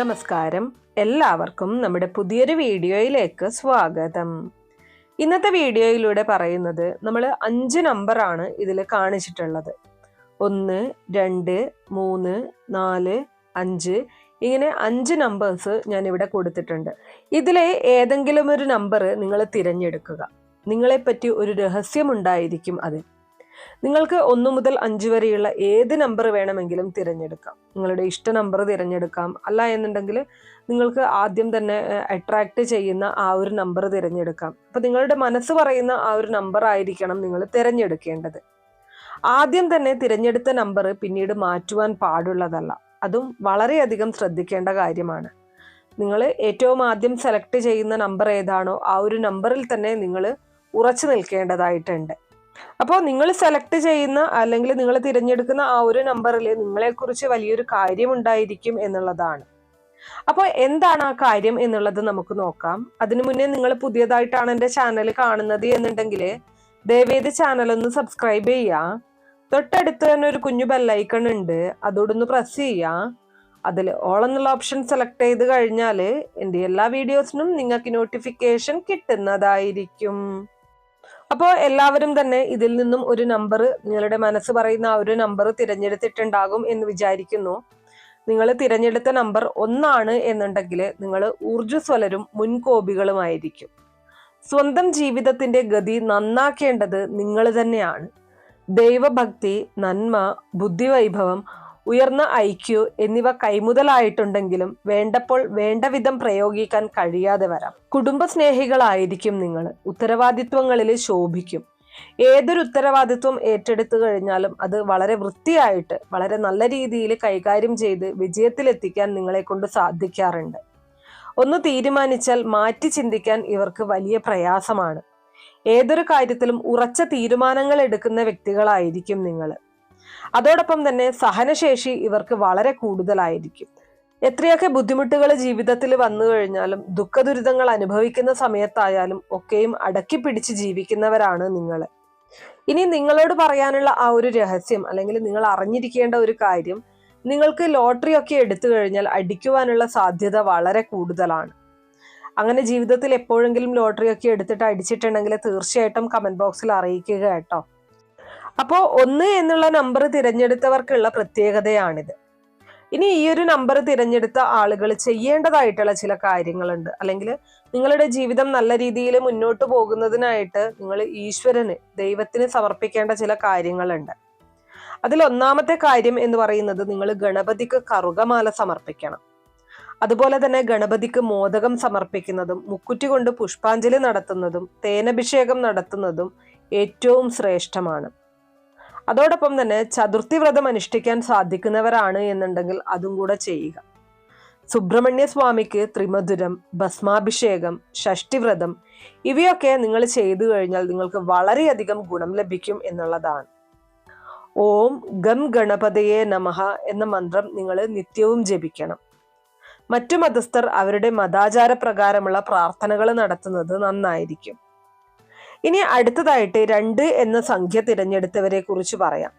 നമസ്കാരം. എല്ലാവർക്കും നമ്മുടെ പുതിയൊരു വീഡിയോയിലേക്ക് സ്വാഗതം. ഇന്നത്തെ വീഡിയോയിലൂടെ പറയുന്നത് നമ്മൾ അഞ്ച് നമ്പറാണ് ഇതിൽ കാണിച്ചിട്ടുള്ളത്. ഒന്ന് രണ്ട് മൂന്ന് നാല് അഞ്ച് ഇങ്ങനെ അഞ്ച് നമ്പേഴ്സ് ഞാൻ ഇവിടെ കൊടുത്തിട്ടുണ്ട്. ഇതിലെ ഏതെങ്കിലും ഒരു നമ്പർ നിങ്ങൾ തിരഞ്ഞെടുക്കുക. നിങ്ങളെപ്പറ്റി ഒരു രഹസ്യമുണ്ടായിരിക്കും അതിൽ. നിങ്ങൾക്ക് ഒന്നു മുതൽ അഞ്ച് വരെയുള്ള ഏത് നമ്പർ വേണമെങ്കിലും തിരഞ്ഞെടുക്കാം. നിങ്ങളുടെ ഇഷ്ട നമ്പർ തിരഞ്ഞെടുക്കാം. അല്ല എന്നുണ്ടെങ്കിൽ നിങ്ങൾക്ക് ആദ്യം തന്നെ അട്രാക്ട് ചെയ്യുന്ന ആ ഒരു നമ്പർ തിരഞ്ഞെടുക്കാം. അപ്പം നിങ്ങളുടെ മനസ്സ് പറയുന്ന ആ ഒരു നമ്പർ ആയിരിക്കണം നിങ്ങൾ തിരഞ്ഞെടുക്കേണ്ടത്. ആദ്യം തന്നെ തിരഞ്ഞെടുത്ത നമ്പർ പിന്നീട് മാറ്റുവാൻ പാടുള്ളതല്ല. അതും വളരെയധികം ശ്രദ്ധിക്കേണ്ട കാര്യമാണ്. നിങ്ങൾ ഏറ്റവും ആദ്യം സെലക്ട് ചെയ്യുന്ന നമ്പർ ഏതാണോ ആ ഒരു നമ്പറിൽ തന്നെ നിങ്ങൾ ഉറച്ചു നിൽക്കേണ്ടതായിട്ടുണ്ട്. അപ്പോൾ നിങ്ങൾ സെലക്ട് ചെയ്യുന്ന അല്ലെങ്കിൽ നിങ്ങൾ തിരഞ്ഞെടുക്കുന്ന ആ ഒരു നമ്പറിൽ നിങ്ങളെക്കുറിച്ച് വലിയൊരു കാര്യം ഉണ്ടായിരിക്കും എന്നുള്ളതാണ്. അപ്പോൾ എന്താണ് ആ കാര്യം എന്നുള്ളത് നമുക്ക് നോക്കാം. അതിനു മുന്നേ നിങ്ങൾ പുതിയതായിട്ടാണ് എന്റെ ചാനൽ കാണുന്നത് എന്നുണ്ടെങ്കിൽ ദയവേദി ചാനൽ ഒന്ന് സബ്സ്ക്രൈബ് ചെയ്യുക. തൊട്ടടുത്ത് തന്നെ ഒരു കുഞ്ഞു ബെല്ലൈക്കൺ ഉണ്ട്. അതോടൊന്ന് പ്രസ് ചെയ്യുക. അതിൽ ഓൾ എന്നുള്ള ഓപ്ഷൻ സെലക്ട് ചെയ്ത് കഴിഞ്ഞാൽ എന്റെ എല്ലാ വീഡിയോസിനും നിങ്ങൾക്ക് നോട്ടിഫിക്കേഷൻ കിട്ടുന്നതായിരിക്കും. അപ്പോൾ എല്ലാവരും തന്നെ ഇതിൽ നിന്നും ഒരു നമ്പർ നിങ്ങളുടെ മനസ്സ് പറയുന്ന ആ ഒരു നമ്പർ തിരഞ്ഞെടുത്തിട്ടുണ്ടാകും എന്ന് വിചാരിക്കുന്നു. നിങ്ങൾ തിരഞ്ഞെടുത്ത നമ്പർ ഒന്നാണ് എന്നുണ്ടെങ്കിൽ നിങ്ങൾ ഊർജസ്വലരും മുൻകോപികളുമായിരിക്കും. സ്വന്തം ജീവിതത്തിന്റെ ഗതി നന്നാക്കേണ്ടത് നിങ്ങൾ തന്നെയാണ്. ദൈവഭക്തി നന്മ ബുദ്ധിവൈഭവം ഉയർന്ന ഐക്യു എന്നിവ കൈമുതലായിട്ടുണ്ടെങ്കിലും വേണ്ടപ്പോൾ വേണ്ട വിധം പ്രയോഗിക്കാൻ കഴിയാതെ വരാം. കുടുംബസ്നേഹികളായിരിക്കും നിങ്ങൾ ഉത്തരവാദിത്വങ്ങളിൽ ശോഭിക്കും. ഏതൊരു ഉത്തരവാദിത്വം ഏറ്റെടുത്തു കഴിഞ്ഞാലും അത് വളരെ വൃത്തിയായിട്ട് വളരെ നല്ല രീതിയിൽ കൈകാര്യം ചെയ്ത് വിജയത്തിലെത്തിക്കാൻ നിങ്ങളെ കൊണ്ട് സാധിക്കാറുണ്ട്. ഒന്ന് തീരുമാനിച്ചാൽ മാറ്റി ചിന്തിക്കാൻ ഇവർക്ക് വലിയ പ്രയാസമാണ്. ഏതൊരു കാര്യത്തിലും ഉറച്ച തീരുമാനങ്ങൾ എടുക്കുന്ന വ്യക്തികളായിരിക്കും നിങ്ങൾ അതോടൊപ്പം തന്നെ സഹനശേഷി ഇവർക്ക് വളരെ കൂടുതലായിരിക്കും. എത്രയൊക്കെ ബുദ്ധിമുട്ടുകൾ ജീവിതത്തിൽ വന്നു കഴിഞ്ഞാലും ദുഃഖദുരിതങ്ങൾ അനുഭവിക്കുന്ന സമയത്തായാലും ഒക്കെയും അടക്കി പിടിച്ച് ജീവിക്കുന്നവരാണ് നിങ്ങൾ. ഇനി നിങ്ങളോട് പറയാനുള്ള ആ ഒരു രഹസ്യം അല്ലെങ്കിൽ നിങ്ങൾ അറിഞ്ഞിരിക്കേണ്ട ഒരു കാര്യം നിങ്ങൾക്ക് ലോട്ടറി ഒക്കെ എടുത്തു കഴിഞ്ഞാൽ അടിക്കുവാനുള്ള സാധ്യത വളരെ കൂടുതലാണ്. അങ്ങനെ ജീവിതത്തിൽ എപ്പോഴെങ്കിലും ലോട്ടറി ഒക്കെ എടുത്തിട്ട് അടിച്ചിട്ടുണ്ടെങ്കിൽ തീർച്ചയായിട്ടും കമന്റ് ബോക്സിൽ അറിയിക്കുക കേട്ടോ. അപ്പോൾ ഒന്ന് എന്നുള്ള നമ്പർ തിരഞ്ഞെടുത്തവർക്കുള്ള പ്രത്യേകതയാണിത്. ഇനി ഈ ഒരു നമ്പർ തിരഞ്ഞെടുത്ത ആളുകൾ ചെയ്യേണ്ടതായിട്ടുള്ള ചില കാര്യങ്ങളുണ്ട്. അല്ലെങ്കിൽ നിങ്ങളുടെ ജീവിതം നല്ല രീതിയിൽ മുന്നോട്ട് പോകുന്നതിനായിട്ട് നിങ്ങൾ ഈശ്വരന് ദൈവത്തിന് സമർപ്പിക്കേണ്ട ചില കാര്യങ്ങളുണ്ട്. അതിൽ ഒന്നാമത്തെ കാര്യം എന്ന് പറയുന്നത് നിങ്ങൾ ഗണപതിക്ക് കറുകമാല സമർപ്പിക്കണം. അതുപോലെ തന്നെ ഗണപതിക്ക് മോദകം സമർപ്പിക്കുന്നതും മുക്കുറ്റി കൊണ്ട് പുഷ്പാഞ്ജലി നടത്തുന്നതും തേനഭിഷേകം നടത്തുന്നതും ഏറ്റവും ശ്രേഷ്ഠമാണ്. അതോടൊപ്പം തന്നെ ചതുർത്ഥി വ്രതം അനുഷ്ഠിക്കാൻ സാധിക്കുന്നവരാണ് എന്നുണ്ടെങ്കിൽ അതും കൂടെ ചെയ്യുക. സുബ്രഹ്മണ്യ സ്വാമിക്ക് ത്രിമധുരം ഭസ്മാഭിഷേകം ഷഷ്ടിവ്രതം ഇവയൊക്കെ നിങ്ങൾ ചെയ്തു കഴിഞ്ഞാൽ നിങ്ങൾക്ക് വളരെയധികം ഗുണം ലഭിക്കും എന്നുള്ളതാണ്. ഓം ഗം ഗണപതയെ നമഹ എന്ന മന്ത്രം നിങ്ങൾ നിത്യവും ജപിക്കണം. മറ്റു മതസ്ഥർ അവരുടെ മതാചാര പ്രകാരമുള്ള പ്രാർത്ഥനകൾ നടത്തുന്നത് നന്നായിരിക്കും. ഇനി അടുത്തതായിട്ട് രണ്ട് എന്ന സംഖ്യ തിരഞ്ഞെടുത്തവരെ കുറിച്ച് പറയാം.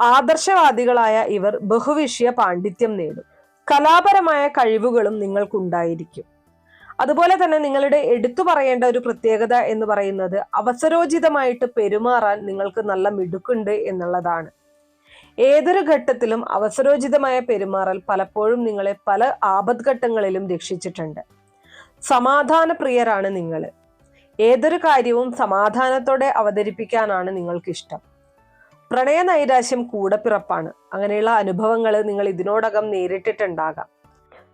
ആദർശവാദികളായ ഇവർ ബഹുവിഷയ പാണ്ഡിത്യം നേടും. കലാപരമായ കഴിവുകളും നിങ്ങൾക്കുണ്ടായിരിക്കും. അതുപോലെ തന്നെ നിങ്ങളുടെ എടുത്തു പറയേണ്ട ഒരു പ്രത്യേകത എന്ന് പറയുന്നത് അവസരോചിതമായിട്ട് പെരുമാറാൻ നിങ്ങൾക്ക് നല്ല മിടുക്കുണ്ട് എന്നുള്ളതാണ്. ഏതൊരു ഘട്ടത്തിലും അവസരോചിതമായ പെരുമാറൽ പലപ്പോഴും നിങ്ങളെ പല ആപദ്ഘട്ടങ്ങളിലും രക്ഷിച്ചിട്ടുണ്ട്. സമാധാന പ്രിയരാണ് നിങ്ങൾ ഏതൊരു കാര്യവും സമാധാനത്തോടെ അവതരിപ്പിക്കാനാണ് നിങ്ങൾക്കിഷ്ടം. പ്രണയ നൈരാശ്യം കൂടപ്പിറപ്പാണ് അങ്ങനെയുള്ള അനുഭവങ്ങൾ നിങ്ങൾ ഇതിനോടകം നേരിട്ടിട്ടുണ്ടാകാം.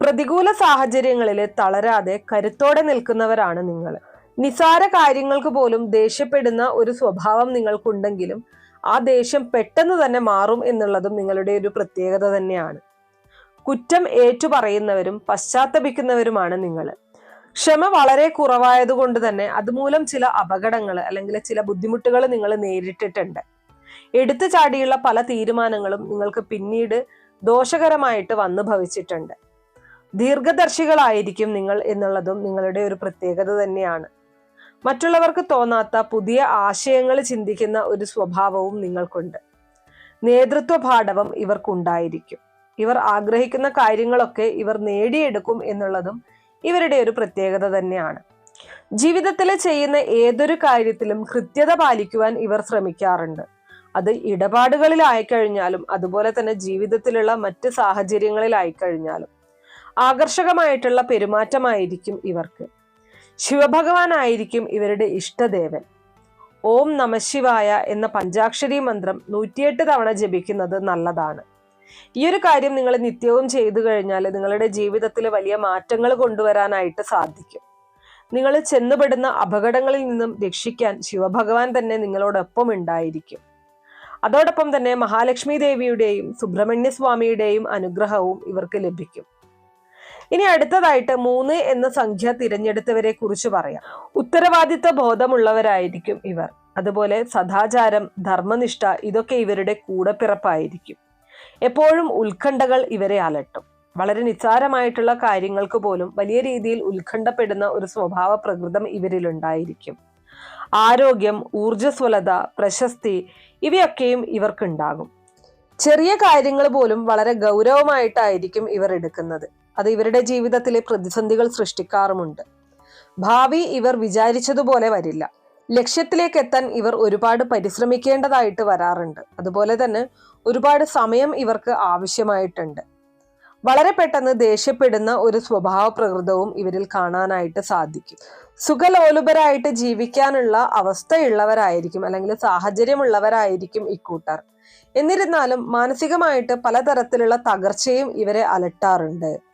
പ്രതികൂല സാഹചര്യങ്ങളിൽ തളരാതെ കരുത്തോടെ നിൽക്കുന്നവരാണ് നിങ്ങൾ. നിസാര കാര്യങ്ങൾക്ക് പോലും ദേഷ്യപ്പെടുന്ന ഒരു സ്വഭാവം നിങ്ങൾക്കുണ്ടെങ്കിലും ആ ദേഷ്യം പെട്ടെന്ന് തന്നെ മാറും എന്നുള്ളതും നിങ്ങളുടെ ഒരു പ്രത്യേകത തന്നെയാണ്. കുറ്റം ഏറ്റുപറയുന്നവരും പശ്ചാത്തപിക്കുന്നവരുമാണ് നിങ്ങൾ. ക്ഷമ വളരെ കുറവായതുകൊണ്ട് തന്നെ അതുമൂലം ചില അപകടങ്ങൾ അല്ലെങ്കിൽ ചില ബുദ്ധിമുട്ടുകൾ നിങ്ങൾ നേരിട്ടിട്ടുണ്ട്. എടുത്തു ചാടിയുള്ള പല തീരുമാനങ്ങളും നിങ്ങൾക്ക് പിന്നീട് ദോഷകരമായിട്ട് വന്നു ഭവിച്ചിട്ടുണ്ട്. ദീർഘദർശികളായിരിക്കും നിങ്ങൾ എന്നുള്ളതും നിങ്ങളുടെ ഒരു പ്രത്യേകത തന്നെയാണ്. മറ്റുള്ളവർക്ക് തോന്നാത്ത പുതിയ ആശയങ്ങൾ ചിന്തിക്കുന്ന ഒരു സ്വഭാവവും നിങ്ങൾക്കുണ്ട്. നേതൃത്വ പാഠവും ഇവർക്കുണ്ടായിരിക്കും. ഇവർ ആഗ്രഹിക്കുന്ന കാര്യങ്ങളൊക്കെ ഇവർ നേടിയെടുക്കും എന്നുള്ളതും ഇവരുടെ ഒരു പ്രത്യേകത തന്നെയാണ്. ജീവിതത്തിൽ ചെയ്യുന്ന ഏതൊരു കാര്യത്തിലും കൃത്യത പാലിക്കുവാൻ ഇവർ ശ്രമിക്കാറുണ്ട്. അത് ഇടപാടുകളിലായിക്കഴിഞ്ഞാലും അതുപോലെ തന്നെ ജീവിതത്തിലുള്ള മറ്റ് സാഹചര്യങ്ങളിലായിക്കഴിഞ്ഞാലും ആകർഷകമായിട്ടുള്ള പെരുമാറ്റമായിരിക്കും ഇവർക്ക്. ശിവഭഗവാനായിരിക്കും ഇവരുടെ ഇഷ്ടദേവൻ. ഓം നമശിവായ എന്ന പഞ്ചാക്ഷരി മന്ത്രം നൂറ്റിയെട്ട് തവണ ജപിക്കുന്നത് നല്ലതാണ്. ഈ ഒരു കാര്യം നിങ്ങൾ നിത്യവും ചെയ്തു കഴിഞ്ഞാൽ നിങ്ങളുടെ ജീവിതത്തിൽ വലിയ മാറ്റങ്ങൾ കൊണ്ടുവരാനായിട്ട് സാധിക്കും. നിങ്ങൾ ചെന്നുപെടുന്ന അപകടങ്ങളിൽ നിന്നും രക്ഷിക്കാൻ ശിവഭഗവാൻ തന്നെ നിങ്ങളോടൊപ്പം ഉണ്ടായിരിക്കും. അതോടൊപ്പം തന്നെ മഹാലക്ഷ്മി ദേവിയുടെയും സുബ്രഹ്മണ്യ സ്വാമിയുടെയും അനുഗ്രഹവും ഇവർക്ക് ലഭിക്കും. ഇനി അടുത്തതായിട്ട് മൂന്ന് എന്ന സംഖ്യ തിരഞ്ഞെടുത്തവരെ കുറിച്ച് പറയാം. ഉത്തരവാദിത്വ ബോധമുള്ളവരായിരിക്കും ഇവർ. അതുപോലെ സദാചാരം ധർമ്മനിഷ്ഠ ഇതൊക്കെ ഇവരുടെ കൂടപ്പിറപ്പായിരിക്കും എപ്പോഴും ഉത്കണ്ഠകൾ ഇവരെ അലട്ടും. വളരെ നിസ്സാരമായിട്ടുള്ള കാര്യങ്ങൾക്ക് പോലും വലിയ രീതിയിൽ ഉത്കണ്ഠപ്പെടുന്ന ഒരു സ്വഭാവ പ്രകൃതം ഇവരിലുണ്ടായിരിക്കും. ആരോഗ്യം ഊർജസ്വലത പ്രശസ്തി ഇവയൊക്കെയും ഇവർക്കുണ്ടാകും. ചെറിയ കാര്യങ്ങൾ പോലും വളരെ ഗൗരവമായിട്ടായിരിക്കും ഇവർ എടുക്കുന്നത്. അത് ഇവരുടെ ജീവിതത്തിലെ പ്രതിസന്ധികൾ സൃഷ്ടിക്കാറുമുണ്ട്. ഭാവി ഇവർ വിചാരിച്ചതുപോലെ വരില്ല. ലക്ഷ്യത്തിലേക്ക് എത്താൻ ഇവർ ഒരുപാട് പരിശ്രമിക്കേണ്ടതായിട്ട് വരാറുണ്ട്. അതുപോലെ തന്നെ ഒരുപാട് സമയം ഇവർക്ക് ആവശ്യമായിട്ടുണ്ട്. വളരെ പെട്ടെന്ന് ദേഷ്യപ്പെടുന്ന ഒരു സ്വഭാവ പ്രകൃതവും ഇവരിൽ കാണാനായിട്ട് സാധിക്കും. സുഖലോലുപരായിട്ട് ജീവിക്കാനുള്ള അവസ്ഥയുള്ളവരായിരിക്കും അല്ലെങ്കിൽ സാഹചര്യമുള്ളവരായിരിക്കും ഇക്കൂട്ടർ എന്നിരുന്നാലും മാനസികമായിട്ട് പലതരത്തിലുള്ള തകർച്ചയും ഇവരെ അലട്ടാറുണ്ട്.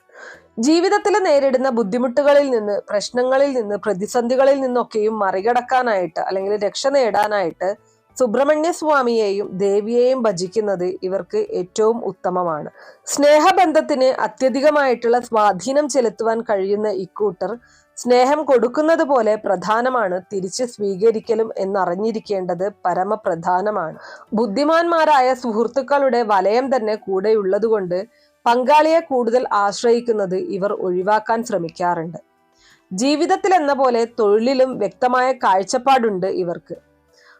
ജീവിതത്തിൽ നേരിടുന്ന ബുദ്ധിമുട്ടുകളിൽ നിന്ന് പ്രശ്നങ്ങളിൽ നിന്ന് പ്രതിസന്ധികളിൽ നിന്നൊക്കെയും മറികടക്കാനായിട്ട് അല്ലെങ്കിൽ രക്ഷ നേടാനായിട്ട് സുബ്രഹ്മണ്യ സ്വാമിയെയും ദേവിയെയും ഭജിക്കുന്നത് ഇവർക്ക് ഏറ്റവും ഉത്തമമാണ്. സ്നേഹബന്ധത്തിന് അത്യധികമായിട്ടുള്ള സ്വാധീനം ചെലുത്തുവാൻ കഴിയുന്ന ഇക്കൂട്ടർ സ്നേഹം കൊടുക്കുന്നത് പോലെ പ്രധാനമാണ്. തിരിച്ച് സ്വീകരിക്കലും എന്നറിഞ്ഞിരിക്കേണ്ടത് പരമപ്രധാനമാണ്. ബുദ്ധിമാന്മാരായ സുഹൃത്തുക്കളുടെ വലയം തന്നെ കൂടെയുള്ളതുകൊണ്ട് പങ്കാളിയെ കൂടുതൽ ആശ്രയിക്കുന്നത് ഇവർ ഒഴിവാക്കാൻ ശ്രമിക്കാറുണ്ട്. ജീവിതത്തിൽ എന്ന പോലെ തൊഴിലിലും വ്യക്തമായ കാഴ്ചപ്പാടുണ്ട് ഇവർക്ക്.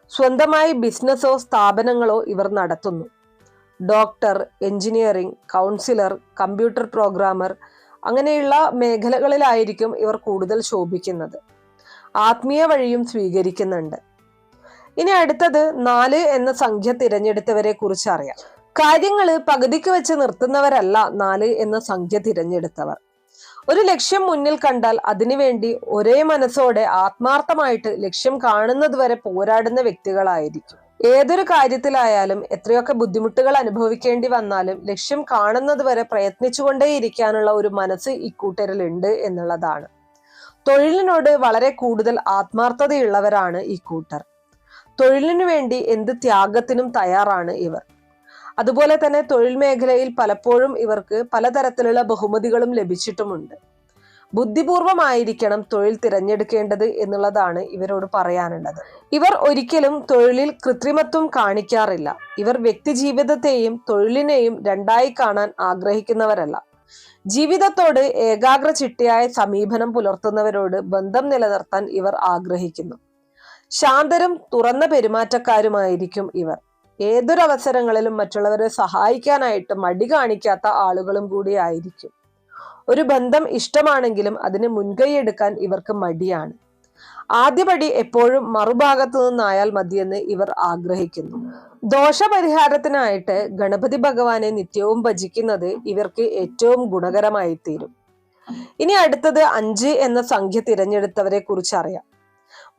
സ്വന്തമായി ബിസിനസ്സോ സ്ഥാപനങ്ങളോ ഇവർ നടത്തുന്നു. Doctor engineering councillor computer programmer അങ്ങനെയുള്ള മേഖലകളിലായിരിക്കും ഇവർ കൂടുതൽ ശോഭിക്കുന്നത്. ആത്മീയ വഴിയും സ്വീകരിക്കുന്നുണ്ട്. ഇനി അടുത്തത് നാല് എന്ന സംഖ്യ തിരഞ്ഞെടുത്തവരെ കുറിച്ച് അറിയാം. കാര്യങ്ങൾ പകുതിക്ക് വെച്ച് നിർത്തുന്നവരല്ല നാല് എന്ന സംഖ്യ തിരഞ്ഞെടുത്തവർ. ഒരു ലക്ഷ്യം മുന്നിൽ കണ്ടാൽ അതിനുവേണ്ടി ഒരേ മനസ്സോടെ ആത്മാർത്ഥമായിട്ട് ലക്ഷ്യം കാണുന്നത് വരെ പോരാടുന്ന വ്യക്തികളായിരിക്കും. ഏതൊരു കാര്യത്തിലായാലും എത്രയൊക്കെ ബുദ്ധിമുട്ടുകൾ അനുഭവിക്കേണ്ടി വന്നാലും ലക്ഷ്യം കാണുന്നത് വരെ പ്രയത്നിച്ചുകൊണ്ടേയിരിക്കാനുള്ള ഒരു മനസ്സ് ഇക്കൂട്ടരിലുണ്ട് എന്നുള്ളതാണ്. തൊഴിലിനോട് വളരെ കൂടുതൽ ആത്മാർത്ഥതയുള്ളവരാണ് ഇക്കൂട്ടർ കൂട്ടർ. തൊഴിലിനു വേണ്ടി എന്ത് ത്യാഗത്തിനും തയ്യാറാണ് ഇവർ. അതുപോലെ തന്നെ തൊഴിൽ മേഖലയിൽ പലപ്പോഴും ഇവർക്ക് പലതരത്തിലുള്ള ബഹുമതികളും ലഭിച്ചിട്ടുമുണ്ട്. ബുദ്ധിപൂർവമായിരിക്കണം തൊഴിൽ തിരഞ്ഞെടുക്കേണ്ടത് എന്നുള്ളതാണ് ഇവരോട് പറയാനുള്ളത്. ഇവർ ഒരിക്കലും തൊഴിലിൽ കൃത്രിമത്വം കാണിക്കാറില്ല. ഇവർ വ്യക്തിജീവിതത്തെയും തൊഴിലിനെയും രണ്ടായി കാണാൻ ആഗ്രഹിക്കുന്നവരല്ല. ജീവിതത്തോട് ഏകാഗ്ര ചിട്ടയായ സമീപനം പുലർത്തുന്നവരോട് ബന്ധം നിലനിർത്താൻ ഇവർ ആഗ്രഹിക്കുന്നു. ശാന്തരും തുറന്ന പെരുമാറ്റക്കാരുമായിരിക്കും ഇവർ. ഏതൊരവസരങ്ങളിലും മറ്റുള്ളവരെ സഹായിക്കാനായിട്ട് മടി കാണിക്കാത്ത ആളുകളും കൂടി ആയിരിക്കും. ഒരു ബന്ധം ഇഷ്ടമാണെങ്കിലും അതിന് മുൻകൈയെടുക്കാൻ ഇവർക്ക് മടിയാണ്. ആദ്യപടി എപ്പോഴും മറുഭാഗത്തു നിന്നായാൽ മതിയെന്ന് ഇവർ ആഗ്രഹിക്കുന്നു. ദോഷപരിഹാരത്തിനായിട്ട് ഗണപതി ഭഗവാനെ നിത്യവും ഭജിക്കുന്നത് ഇവർക്ക് ഏറ്റവും ഗുണകരമായി തീരും ഇനി അടുത്തത് അഞ്ച് എന്ന സംഖ്യ തിരഞ്ഞെടുത്തവരെ കുറിച്ച് അറിയാം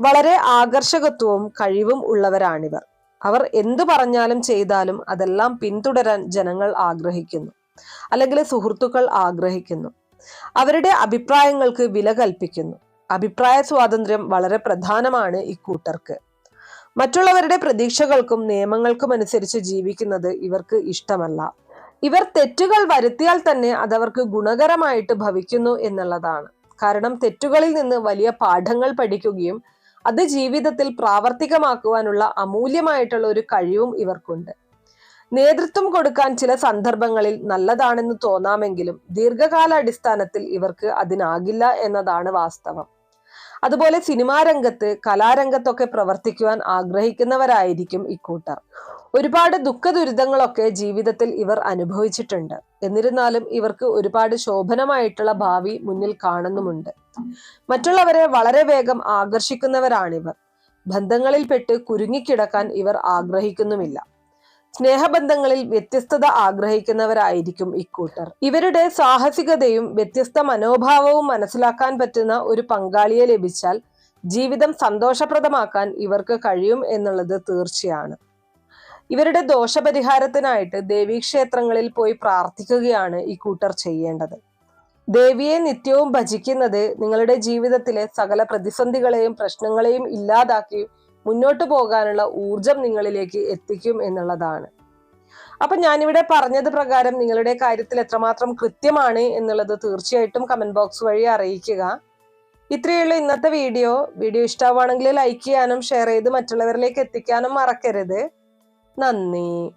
വളരെ ആകർഷകത്വവും കഴിവും ഉള്ളവരാണിവർ. അവർ എന്തു പറഞ്ഞാലും ചെയ്താലും അതെല്ലാം പിന്തുടരാൻ ജനങ്ങൾ ആഗ്രഹിക്കുന്നു. അല്ലെങ്കിൽ സുഹൃത്തുക്കൾ ആഗ്രഹിക്കുന്നു. അവരുടെ അഭിപ്രായങ്ങൾക്ക് വില കൽപ്പിക്കുന്നു. അഭിപ്രായ സ്വാതന്ത്ര്യം വളരെ പ്രധാനമാണ് ഇക്കൂട്ടർക്ക് മറ്റുള്ളവരുടെ പ്രതീക്ഷകൾക്കും നിയമങ്ങൾക്കും അനുസരിച്ച് ജീവിക്കുന്നത് ഇവർക്ക് ഇഷ്ടമല്ല. ഇവർ തെറ്റുകൾ വരുത്തിയാൽ തന്നെ അതവർക്ക് ഗുണകരമായിട്ട് ഭവിക്കുന്നു എന്നുള്ളതാണ്. കാരണം തെറ്റുകളിൽ നിന്ന് വലിയ പാഠങ്ങൾ പഠിക്കുകയും അത് ജീവിതത്തിൽ പ്രാവർത്തികമാക്കുവാനുള്ള അമൂല്യമായിട്ടുള്ള ഒരു കഴിവും ഇവർക്കുണ്ട്. നേതൃത്വം കൊടുക്കാൻ ചില സന്ദർഭങ്ങളിൽ നല്ലതാണെന്ന് തോന്നാമെങ്കിലും ദീർഘകാലാടിസ്ഥാനത്തിൽ ഇവർക്ക് അതിനാകില്ല എന്നതാണ് വാസ്തവം. അതുപോലെ സിനിമാ രംഗത്ത് കലാരംഗത്തൊക്കെ പ്രവർത്തിക്കുവാൻ ആഗ്രഹിക്കുന്നവരായിരിക്കും ഇക്കൂട്ടർ. ഒരുപാട് ദുഃഖ ദുരിതങ്ങളൊക്കെ ജീവിതത്തിൽ ഇവർ അനുഭവിച്ചിട്ടുണ്ട്. എന്നിരുന്നാലും ഇവർക്ക് ഒരുപാട് ശോഭനമായിട്ടുള്ള ഭാവി മുന്നിൽ കാണുന്നുമുണ്ട്. മറ്റുള്ളവരെ വളരെ വേഗം ആകർഷിക്കുന്നവരാണിവർ. ബന്ധങ്ങളിൽപ്പെട്ട് കുരുങ്ങിക്കിടക്കാൻ ഇവർ ആഗ്രഹിക്കുന്നുമില്ല. സ്നേഹബന്ധങ്ങളിൽ വ്യത്യസ്തത ആഗ്രഹിക്കുന്നവരായിരിക്കും ഇക്കൂട്ടർ. ഇവരുടെ സാഹസികതയും വ്യത്യസ്ത മനോഭാവവും മനസ്സിലാക്കാൻ പറ്റുന്ന ഒരു പങ്കാളിയെ ലഭിച്ചാൽ ജീവിതം സന്തോഷപ്രദമാക്കാൻ ഇവർക്ക് കഴിയും എന്നുള്ളത് തീർച്ചയാണ്. ഇവരുടെ ദോഷപരിഹാരത്തിനായിട്ട് ദേവീക്ഷേത്രങ്ങളിൽ പോയി പ്രാർത്ഥിക്കുകയാണ് ഇക്കൂട്ടർ കൂട്ടർ ചെയ്യേണ്ടത്. ദേവിയെ നിത്യവും ഭജിക്കുന്നത് നിങ്ങളുടെ ജീവിതത്തിലെ സകല പ്രതിസന്ധികളെയും പ്രശ്നങ്ങളെയും ഇല്ലാതാക്കി മുന്നോട്ട് പോകാനുള്ള ഊർജം നിങ്ങളിലേക്ക് എത്തിക്കും എന്നുള്ളതാണ്. അപ്പൊ ഞാനിവിടെ പറഞ്ഞത് പ്രകാരം നിങ്ങളുടെ കാര്യത്തിൽ എത്രമാത്രം കൃത്യമാണ് എന്നുള്ളത് തീർച്ചയായിട്ടും കമന്റ് ബോക്സ് വഴി അറിയിക്കുക. ഇത്രയുള്ള ഇന്നത്തെ വീഡിയോ. വീഡിയോ ഇഷ്ടമാണെങ്കിൽ ലൈക്ക് ചെയ്യാനും ഷെയർ ചെയ്ത് മറ്റുള്ളവരിലേക്ക് എത്തിക്കാനും മറക്കരുത്. നന്ദി.